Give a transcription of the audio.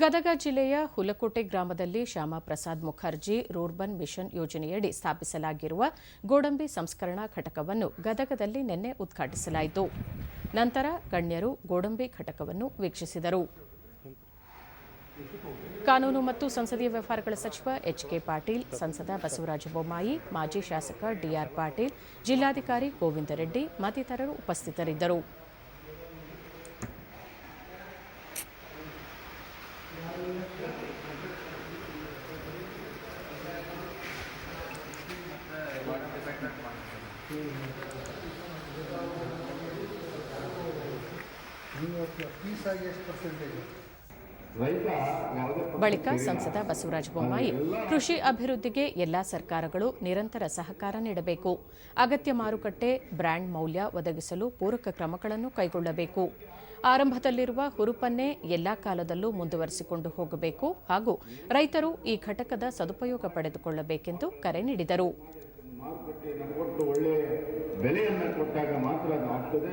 ಗದಗ ಜಿಲ್ಲೆಯ ಹುಲಕೋಟೆ ಗ್ರಾಮದಲ್ಲಿ Shyama Prasad Mukherjee rurban mission ಯೋಜನೆಯಡಿ ಸ್ಥಾಪಿಸಲಾಗಿರುವ ಗೋಡಂಬಿ ಸಂಸ್ಕರಣಾ ಘಟಕವನ್ನು ಗದಗದಲ್ಲಿ ನಿನ್ನೆ ಉದ್ಘಾಟಿಸಲಾಯಿತು. ನಂತರ ಗಣ್ಯರು ಗೋಡಂಬಿ ಘಟಕವನ್ನು ವೀಕ್ಷಿಸಿದರು. ಕಾನೂನು ಮತ್ತು ಸಂಸದೀಯ ವ್ಯವಹಾರಗಳ ಸಚಿವ ಎಚ್ ಕೆ ಪಾಟೀಲ್, ಸಂಸದ ಬಸವರಾಜ ಬೊಮ್ಮಾಯಿ, ಮಾಜಿ ಶಾಸಕ ಡಿಆರ್ ಪಾಟೀಲ್, ಜಿಲ್ಲಾಧಿಕಾರಿ ಗೋವಿಂದ ರೆಡ್ಡಿ ಮತ್ತಿತರರು ಉಪಸ್ಥಿತರಿದ್ದರು. ಬಳಿಕ ಸಂಸದ ಬಸವರಾಜ ಬೊಮ್ಮಾಯಿ, ಕೃಷಿ ಅಭಿವೃದ್ಧಿಗೆ ಎಲ್ಲಾ ಸರ್ಕಾರಗಳು ನಿರಂತರ ಸಹಕಾರ ನೀಡಬೇಕು. ಅಗತ್ಯ ಮಾರುಕಟ್ಟೆ, ಬ್ರ್ಯಾಂಡ್ ಮೌಲ್ಯ ಒದಗಿಸಲು ಪೂರಕ ಕ್ರಮಗಳನ್ನು ಕೈಗೊಳ್ಳಬೇಕು. ಆರಂಭದಲ್ಲಿರುವ ಹುರುಪನ್ನೇ ಎಲ್ಲಾ ಕಾಲದಲ್ಲೂ ಮುಂದುವರಿಸಿಕೊಂಡು ಹೋಗಬೇಕು ಹಾಗೂ ರೈತರು ಈ ಘಟಕದ ಸದುಪಯೋಗ ಪಡೆದುಕೊಳ್ಳಬೇಕೆಂದು ಕರೆ ನೀಡಿದರು. ಮಾರುಕಟ್ಟೆಯನ್ನು ಕೊಟ್ಟು ಒಳ್ಳೆಯ ಬೆಲೆಯನ್ನು ಕೊಟ್ಟಾಗ ಮಾತ್ರ ಅದು ಆಗ್ತದೆ.